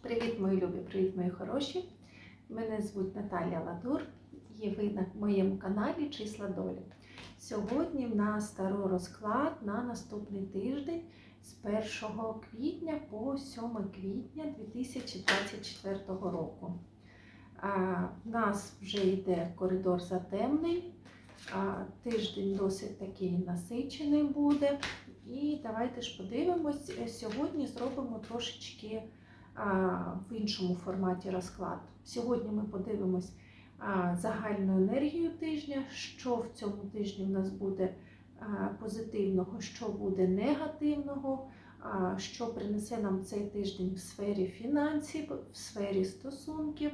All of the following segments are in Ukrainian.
Привіт, мої любі, привіт, мої хороші. Мене звуть Наталія Ладур і ви на моєму каналі Числа долі. Сьогодні в нас старо розклад на наступний тиждень з 1 квітня по 7 квітня 2024 року. В нас вже йде коридор затемний, тиждень досить такий насичений буде. І давайте ж подивимось, сьогодні зробимо трошечки в іншому форматі розклад. Сьогодні ми подивимось загальну енергію тижня, що в цьому тижні в нас буде позитивного, що буде негативного, що принесе нам цей тиждень в сфері фінансів, в сфері стосунків,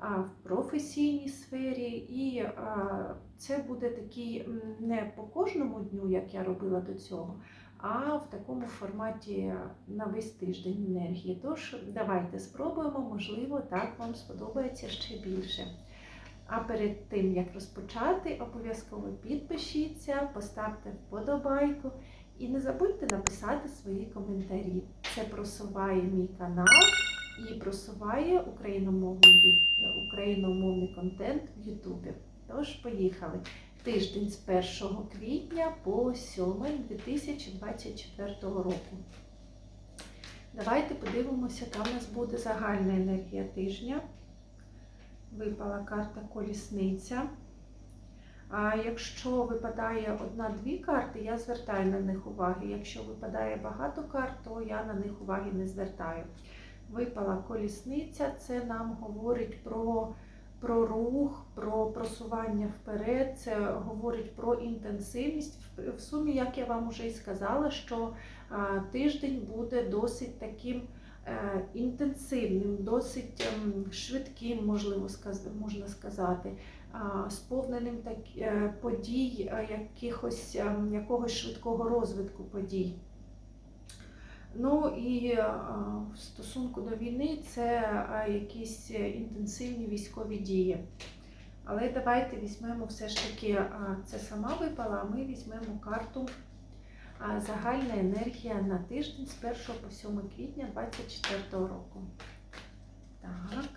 в професійній сфері. І це буде такий не по кожному дню, як я робила до цього а в такому форматі на весь тиждень енергії. Тож, давайте спробуємо, можливо, так вам сподобається ще більше. А перед тим, як розпочати, обов'язково підпишіться, поставте вподобайку і не забудьте написати свої коментарі. Це просуває мій канал і просуває україномовний, україномовний контент в Ютубі. Тож, поїхали! Тиждень з 1 квітня по 7 2024 року. Давайте подивимося, яка в нас буде загальна енергія тижня. Випала карта колісниця. А якщо випадає одна-дві карти, я звертаю на них уваги. Якщо випадає багато карт, то я на них уваги не звертаю. Випала колісниця, це нам говорить про про рух, про просування вперед, це говорить про інтенсивність. В сумі, як я вам вже і сказала, що тиждень буде досить таким е, інтенсивним, досить ем, швидким, можливо, можна сказати, сповненим так, е, подій, якихось, ем, якогось швидкого розвитку подій. Ну і в стосунку до війни це якісь інтенсивні військові дії. Але давайте візьмемо все ж таки, це сама випала, а ми візьмемо карту загальна енергія на тиждень з 1 по 7 квітня 2024 року. Так.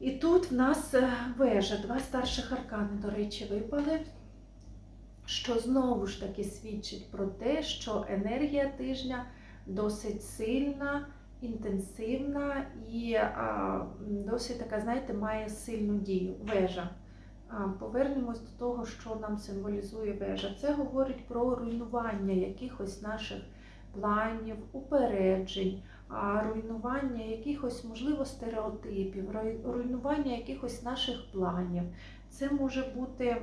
І тут в нас е, вежа, два старших аркани, до речі, випали що знову ж таки свідчить про те, що енергія тижня досить сильна, інтенсивна і а, досить така, знаєте, має сильну дію. Вежа. Повернемось до того, що нам символізує вежа. Це говорить про руйнування якихось наших планів, упереджень, руйнування якихось, можливо, стереотипів, руйнування якихось наших планів. Це може бути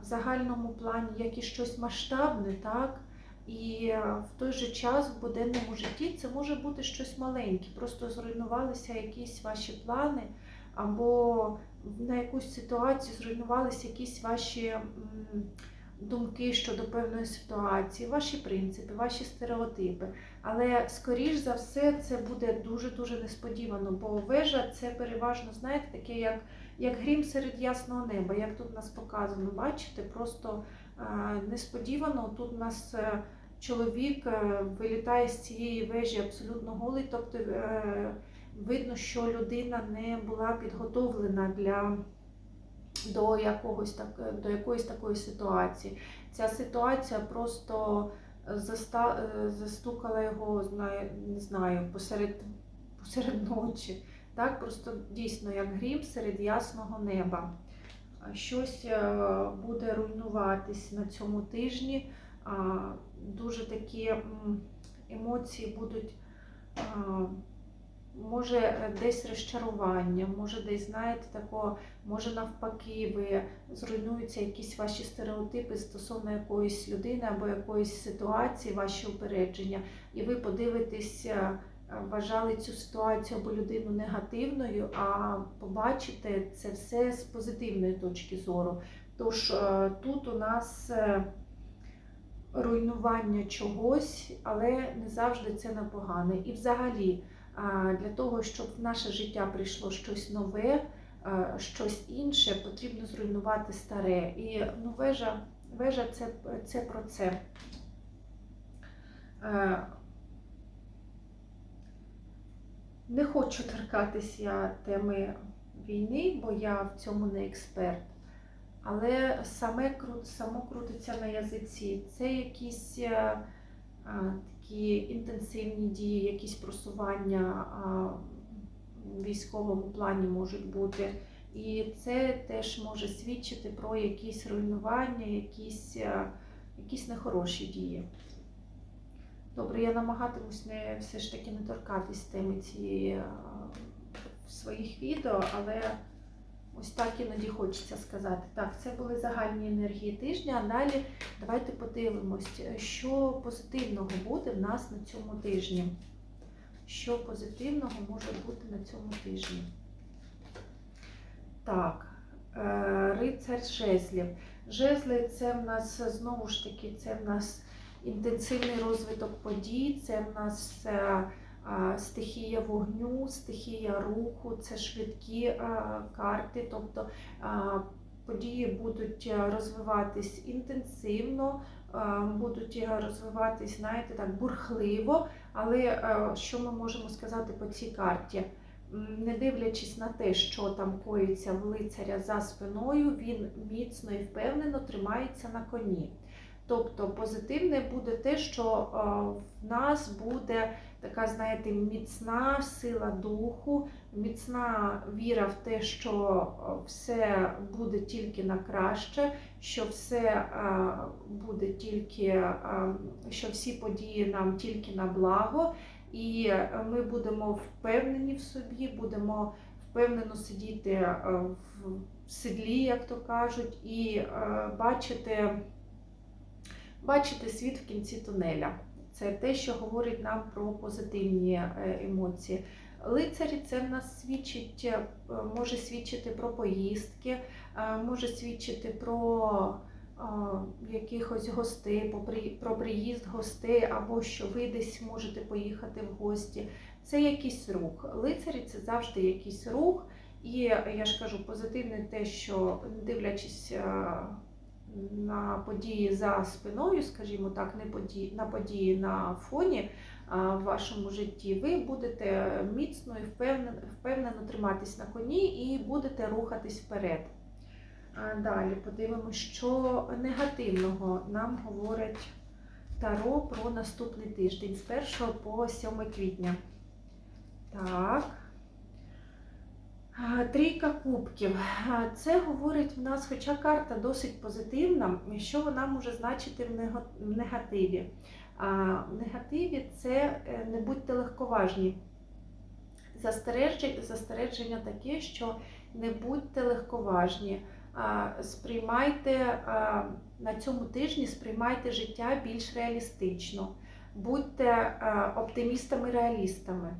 в загальному плані як і щось масштабне, так? І в той же час в буденному житті це може бути щось маленьке, просто зруйнувалися якісь ваші плани, або на якусь ситуацію зруйнувалися якісь ваші думки щодо певної ситуації, ваші принципи, ваші стереотипи. Але, скоріш за все, це буде дуже-дуже несподівано, бо вежа це переважно, знаєте, таке, як як грім серед ясного неба, як тут нас показано, бачите, просто несподівано тут у нас е, чоловік е, вилітає з цієї вежі абсолютно голий, тобто е, видно, що людина не була підготовлена для до якогось так, до якоїсь такої ситуації. Ця ситуація просто заста, застукала його, не знаю, посеред, посеред ночі. Так, Просто дійсно як грім серед ясного неба. Щось е, буде руйнуватись на цьому тижні. Дуже такі емоції будуть, може десь розчарування, може десь, знаєте, тако, може навпаки, ви зруйнуються якісь ваші стереотипи стосовно якоїсь людини або якоїсь ситуації, ваші упередження, і ви подивитесь вважали цю ситуацію або людину негативною, а побачите це все з позитивної точки зору. Тож е, тут у нас е, руйнування чогось, але не завжди це на погане. І взагалі, для того, щоб в наше життя прийшло щось нове, е, щось інше, потрібно зруйнувати старе. І ну, вежа, вежа це, це про це. Не хочу торкатись я теми війни, бо я в цьому не експерт. Але саме само крутиться на язиці. Це якісь е, а, такі інтенсивні дії, якісь просування а, в військовому плані можуть бути. І це теж може свідчити про якісь руйнування, якісь, е, якісь нехороші дії. Добре, я намагатимусь не все ж таки не торкатись теми цієї е, своїх відео, але ось так іноді хочеться сказати. Так, це були загальні енергії тижня. А далі давайте подивимось, що позитивного буде в нас на цьому тижні. Що позитивного може бути на цьому тижні? Так, е, рицар жезлів. Жезли це в нас знову ж таки, це в нас інтенсивний розвиток подій, це в нас е, стихія вогню, стихія руху, це швидкі е, карти, тобто події будуть е, розвиватись інтенсивно, е, будуть е, розвиватись, знаєте, так, бурхливо. Але е, що ми можемо сказати по цій карті? Не дивлячись на те, що там коїться в лицаря за спиною, він міцно і впевнено тримається на коні. Тобто позитивне буде те, що е, в нас буде така, знаєте, міцна сила духу, міцна віра в те, що е, все буде тільки на краще, що все е, буде тільки, що всі події нам тільки на благо, і ми будемо впевнені в собі, будемо впевнено сидіти в седлі, як то кажуть, і бачити бачити світ в кінці тунеля. Це те, що говорить нам про позитивні е, емоції. Лицарі це в нас свідчить, е, може свідчити про поїздки, е, може свідчити про якихось гостей, про приїзд гостей, або що ви десь можете поїхати в гості. Це якийсь рух. Лицарі це завжди якийсь рух. І я ж кажу, позитивне те, що дивлячись на події за спиною, скажімо так, не події, на події на фоні в вашому житті, ви будете міцно і впевнено, впевнено триматись на коні і будете рухатись вперед. Далі подивимося, що негативного нам говорить Таро про наступний тиждень з 1 по 7 квітня. Так. Трійка кубків. Це говорить в нас, хоча карта досить позитивна, що вона може значити в негативі. В негативі це е, не будьте легковажні. Застереження, застереження таке, що не будьте легковажні. Сприймайте на цьому тижні сприймайте життя більш реалістично. Будьте оптимістами-реалістами.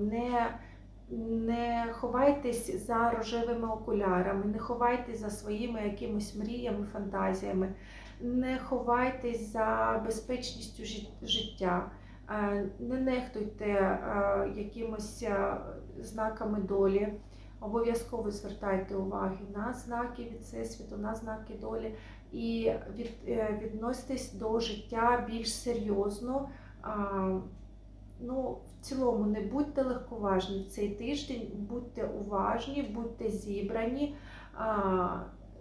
Не не ховайтесь за рожевими окулярами, не ховайтесь за своїми якимись мріями, фантазіями, не ховайтесь за безпечністю життя, Е, не нехтуйте е, якимось е, знаками долі. Обов'язково звертайте увагу на знаки від Всесвіту, на знаки долі і від, відноситесь до життя більш серйозно. Ну, цілому не будьте легковажні в цей тиждень, будьте уважні, будьте зібрані,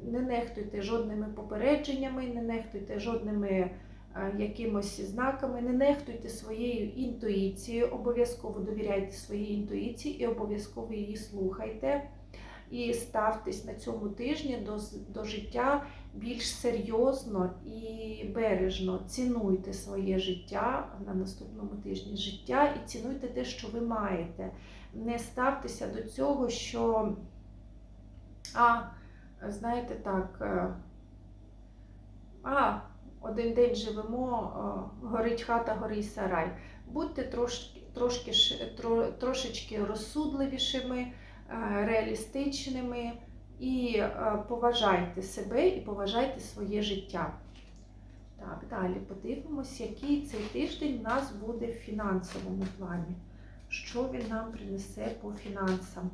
не нехтуйте жодними попередженнями, не нехтуйте жодними якимось знаками, не нехтуйте своєю інтуїцією, обов'язково довіряйте своїй інтуїції і обов'язково її слухайте. І ставтесь на цьому тижні до, до життя більш серйозно і бережно. Цінуйте своє життя на наступному тижні життя і цінуйте те, що ви маєте. Не ставтеся до цього, що, а, знаєте так, е, а, один день живемо, горить хата, горить сарай. Будьте трошки, трошки, трошечки розсудливішими, реалістичними і е, поважайте себе і поважайте своє життя. Так, далі подивимось, який цей тиждень у нас буде в фінансовому плані. Що він нам принесе по фінансам?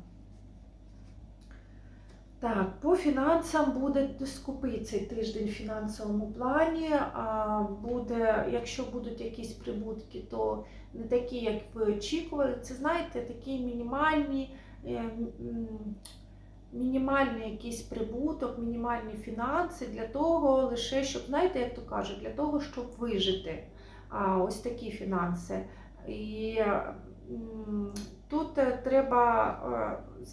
Так, по фінансам буде скупий цей тиждень в фінансовому плані. А буде, якщо будуть якісь прибутки, то не такі, як ви очікували. Це знаєте, такі мінімальні, е, мінімальний якийсь прибуток, мінімальні фінанси для того, лише щоб, знаєте, як то кажуть, для того, щоб вижити. Ось такі фінанси. І тут е, треба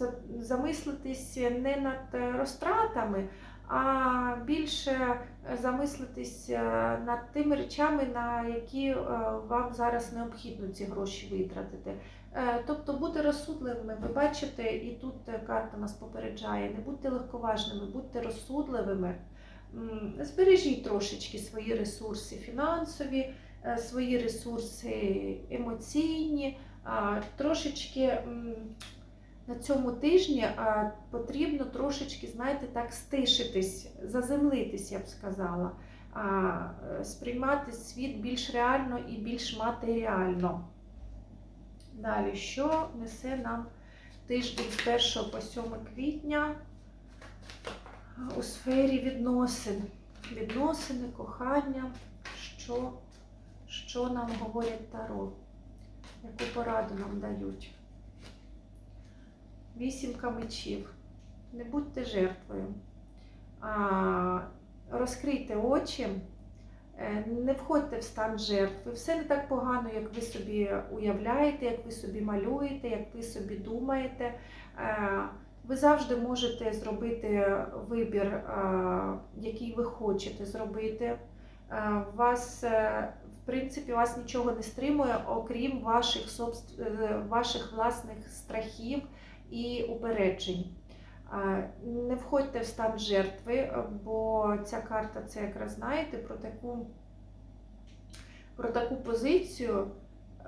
е, замислитись не над е, розтратами, а більше замислитись е, над тими речами, на які е, вам зараз необхідно ці гроші витратити. Е, Тобто бути розсудливими. Ви бачите, і тут е, карта нас попереджає, не будьте легковажними, будьте розсудливими. Збережіть трошечки свої ресурси фінансові, е, свої ресурси емоційні, трошечки на цьому тижні потрібно трошечки, знаєте, так стишитись, заземлитись, я б сказала, сприймати світ більш реально і більш матеріально. Далі, що несе нам тиждень з 1 по 7 квітня у сфері відносин? Відносини, кохання, що, що нам говорять Таро, яку пораду нам дають. Вісімка мечів. Не будьте жертвою. А, розкрийте очі, не входьте в стан жертви. Все не так погано, як ви собі уявляєте, як ви собі малюєте, як ви собі думаєте. Е, Ви завжди можете зробити вибір, е, який ви хочете зробити. Е, Вас, е, в принципі, вас нічого не стримує, окрім ваших, е, ваших власних страхів і упереджень. Не входьте в стан жертви, бо ця карта це якраз знаєте про таку, про таку позицію.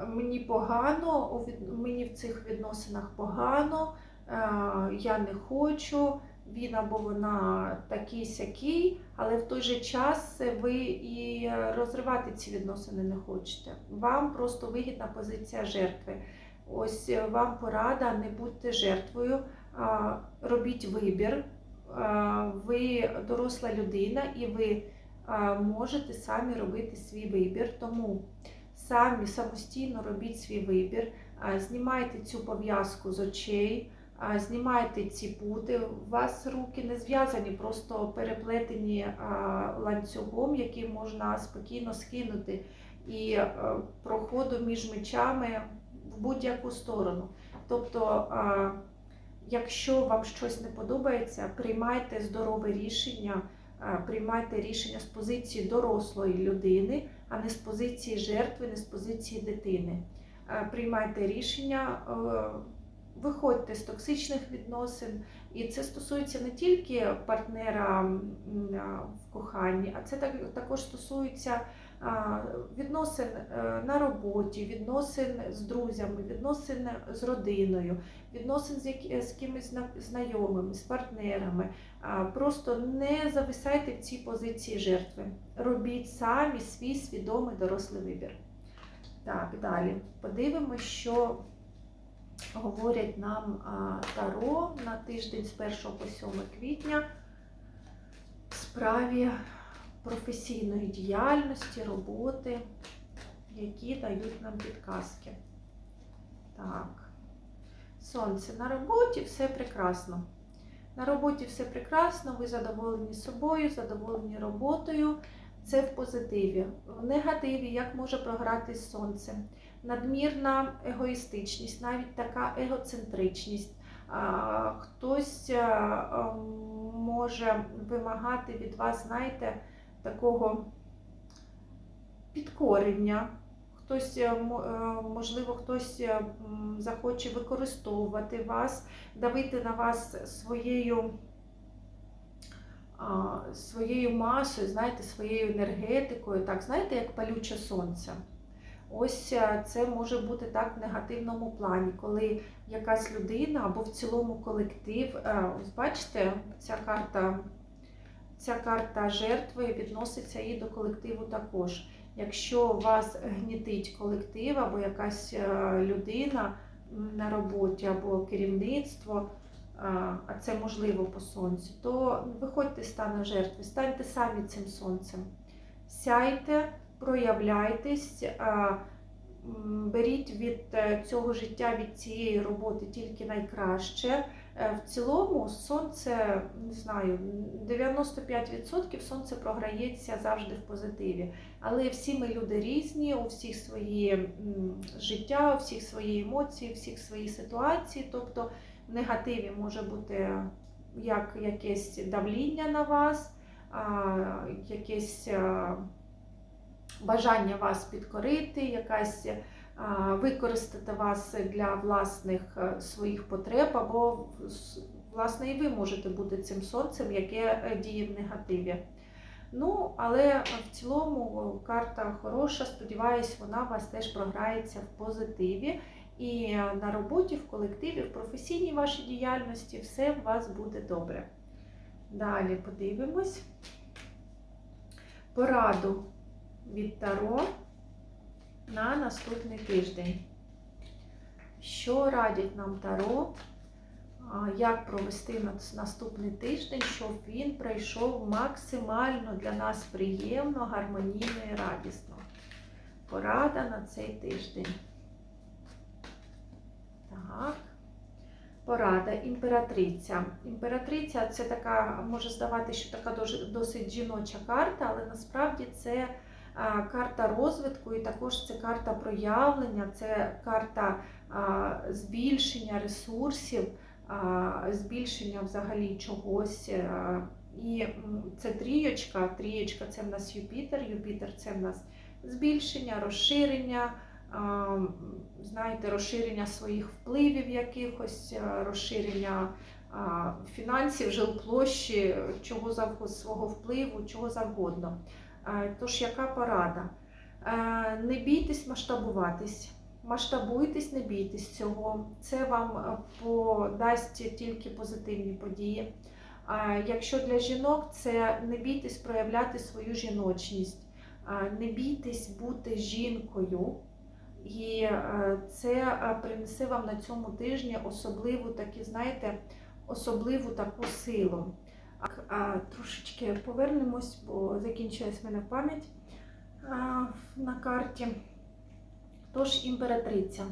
Мені погано, мені в цих відносинах погано, я не хочу, він або вона такий сякий, але в той же час ви і розривати ці відносини не хочете. Вам просто вигідна позиція жертви. Ось вам порада, не будьте жертвою, робіть вибір. Ви доросла людина і ви можете самі робити свій вибір. Тому самі самостійно робіть свій вибір, знімайте цю пов'язку з очей, знімайте ці пути. У вас руки не зв'язані, просто переплетені ланцюгом, який можна спокійно скинути. І проходу між мечами в будь-яку сторону. Тобто, якщо вам щось не подобається, приймайте здорове рішення, приймайте рішення з позиції дорослої людини, а не з позиції жертви, не з позиції дитини. Приймайте рішення, е, виходьте з токсичних відносин, і це стосується не тільки партнера в коханні, а це також стосується відносин е, на роботі, відносин з друзями, відносин з родиною, відносин з, з знайомими, з партнерами. Просто не зависайте в цій позиції жертви. Робіть самі свій свідомий дорослий вибір. Так, далі. Подивимося, що говорять нам Таро на тиждень з 1 по 7 квітня в справі професійної діяльності, роботи, які дають нам підказки. Так. Сонце на роботі все прекрасно. На роботі все прекрасно, ви задоволені собою, задоволені роботою. Це в позитиві. В негативі, як може програти сонце, надмірна егоїстичність, навіть така егоцентричність. Хтось а, а, може вимагати від вас, знаєте, такого підкорення. Хтось, е, е, можливо, хтось е, захоче використовувати вас, давити на вас своєю, своєю масою, знаєте, своєю енергетикою, так, знаєте, як палюче сонце. Ось це може бути так в негативному плані, коли якась людина або в цілому колектив, ось бачите, ця карта ця карта жертви відноситься і до колективу також. Якщо вас гнітить колектив або якась е, людина на роботі, або керівництво, а а це можливо по сонцю, то виходьте з стану жертви, станьте самі цим сонцем. Сяйте, проявляйтесь, беріть від е, цього життя, від цієї роботи тільки найкраще. Е, В цілому сонце, не знаю, 95% сонце програється завжди в позитиві. Але всі ми люди різні, у всіх свої життя, у всіх свої емоції, у всіх свої ситуації. Тобто в негативі може бути як якесь давління на вас, якесь бажання вас підкорити, якась використати вас для власних е, своїх потреб, або власне і ви можете бути цим сонцем, яке е, діє в негативі. Ну, але в цілому карта хороша. Сподіваюсь, вона у вас теж програється в позитиві. І на роботі, в колективі, в професійній вашій діяльності все у вас буде добре. Далі подивимось. Пораду від Таро на наступний тиждень. Що радять нам Таро? Як провести наступний тиждень, щоб він пройшов максимально для нас приємно, гармонійно і радісно. Порада на цей тиждень. Так. Порада, імператриця. Імператриця це така, може здавати, що така досить жіноча карта, але насправді це карта розвитку і також це карта проявлення, це карта збільшення ресурсів, збільшення взагалі чогось. І це трієчка. Трієчка це в нас Юпітер. Юпітер це в нас збільшення, розширення знаєте, розширення своїх впливів якихось, розширення фінансів, жилплощі, чого завгодно, свого впливу, чого завгодно. А, Тож, яка порада? Не бійтесь масштабуватись. Масштабуйтесь, не бійтесь цього. Це вам а, подасть тільки позитивні події. Якщо для жінок, це не бійтесь проявляти свою жіночність, не бійтесь бути жінкою. І е, це е, принесе вам на цьому тижні особливу такі, знаєте, особливу таку силу. А, Трошечки повернемось, бо закінчилась в мене пам'ять на карті. Тож, імператриця.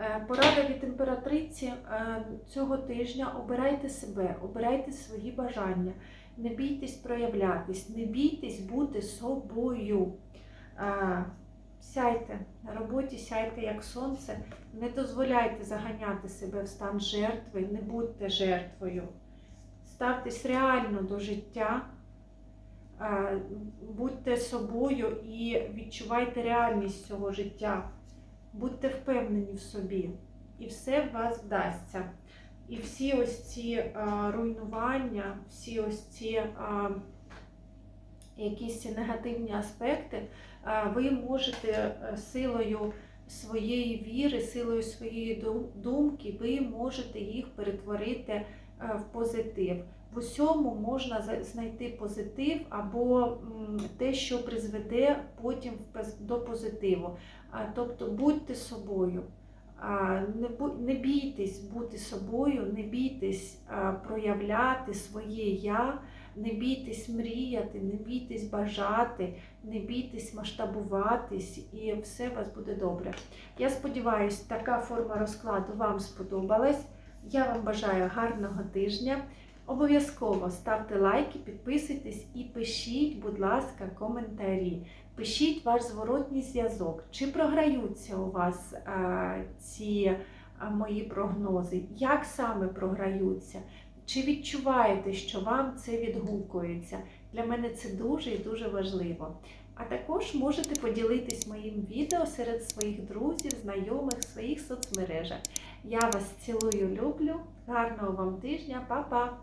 Е, Порада від імператриці е, цього тижня обирайте себе, обирайте свої бажання, не бійтесь проявлятись, не бійтесь бути собою. Е, Сяйте на роботі, сяйте як сонце, не дозволяйте заганяти себе в стан жертви, не будьте жертвою. Ставтесь реально до життя, е, будьте собою і відчувайте реальність цього життя. Будьте впевнені в собі, і все в вас вдасться. І всі ось ці е, руйнування, всі ось ці е, якісь негативні аспекти, е, ви можете силою своєї віри, силою своєї думки, ви можете їх перетворити в позитив. В усьому можна знайти позитив або те, що призведе потім до позитиву. Тобто будьте собою. Не бійтесь бути собою, не бійтесь проявляти своє я, не бійтесь мріяти, не бійтесь бажати, не бійтесь масштабуватись, і все у вас буде добре. Я сподіваюся, така форма розкладу вам сподобалась. Я вам бажаю гарного тижня. Обов'язково ставте лайки, підписуйтесь і пишіть, будь ласка, коментарі. Пишіть ваш зворотній зв'язок. Чи програються у вас а, ці а, мої прогнози? Як саме програються? Чи відчуваєте, що вам це відгукується? Для мене це дуже і дуже важливо. А також можете поділитись моїм відео серед своїх друзів, знайомих, своїх соцмережах. Я вас цілую, люблю. Гарного вам тижня, Па-па!